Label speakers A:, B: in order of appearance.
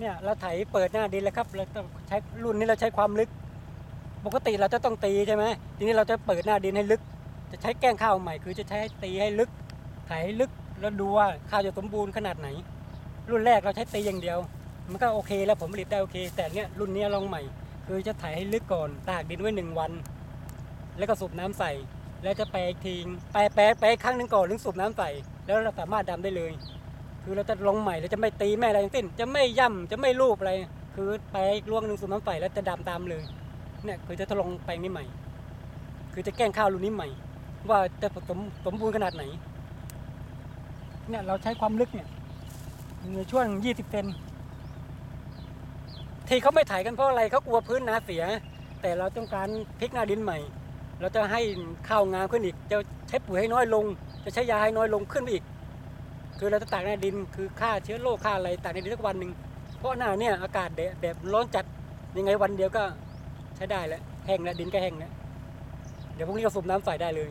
A: เนี่ยเราไถเปิดหน้าดินแล้วครับเราใช้รุ่นนี้เราใช้ความลึก ปกติเราจะต้องตีใช่ไหมทีนี้เราจะเปิดหน้าดินให้ลึก จะใช้แกล้งข้าวใหม่ คือจะใช้ตีให้ลึก ไถให้ลึกแล้วดูว่าข้าวจะสมบูรณ์ขนาดไหน รุ่นแรกเราใช้ตีอย่างเดียว มันก็โอเคแล้วผมผลิตได้โอเค แต่เนี้ยรุ่นนี้ลองใหม่ คือจะไถให้ลึกก่อนตากดินไว้หนึ่งวัน แล้วก็สูบน้ำใส่ แล้วจะแปรอีกทีแปรแปรแปรอีกครั้งหนึ่งก่อนถึงสูบน้ำใส่ แล้วเราสามารถดำได้เลย คือเราจะลงใหม่เราจะไม่ตีไม่อะไรทั้งสิ้น จะไม่ย่ำจะไม่ลูบอะไร คือแปอีกล่วงหนึ่งสูบน้ำใสแล้วจะดำตามเลยเนี่ยคือจะทดลองแปลงนี้ใหม่ คือจะแกล้งข้าวรุ่นนี้ใหม่ ว่าจะสมสมบูรณ์ขนาดไหนเนี่ยเราใช้ความลึกเนี่ยในช่วง20เซนที่เขาไม่ถ่ายกันเพราะอะไรเขากลัวพื้นนาเสีย แต่เราต้องการพลิกหน้าดินใหม่ เราจะให้ข้าวงามขึ้นอีก จะใช้ปุ๋ยให้น้อยลง จะใช้ยาให้น้อยลงขึ้นไปอีก คือเราจะตากในดินคือฆ่าเชื้อโรคฆ่าอะไรตากในดินสักวันหนึ่งเพราะหน้าเนี่ยอากาศแดดแบบร้อนจัดยังไงวันเดียวก็ใช้ได้แล้วแห้งแล้วดินก็แห้งแล้วเดี๋ยวพรุ่งนี้ก็สูบน้ำใส่ได้เลย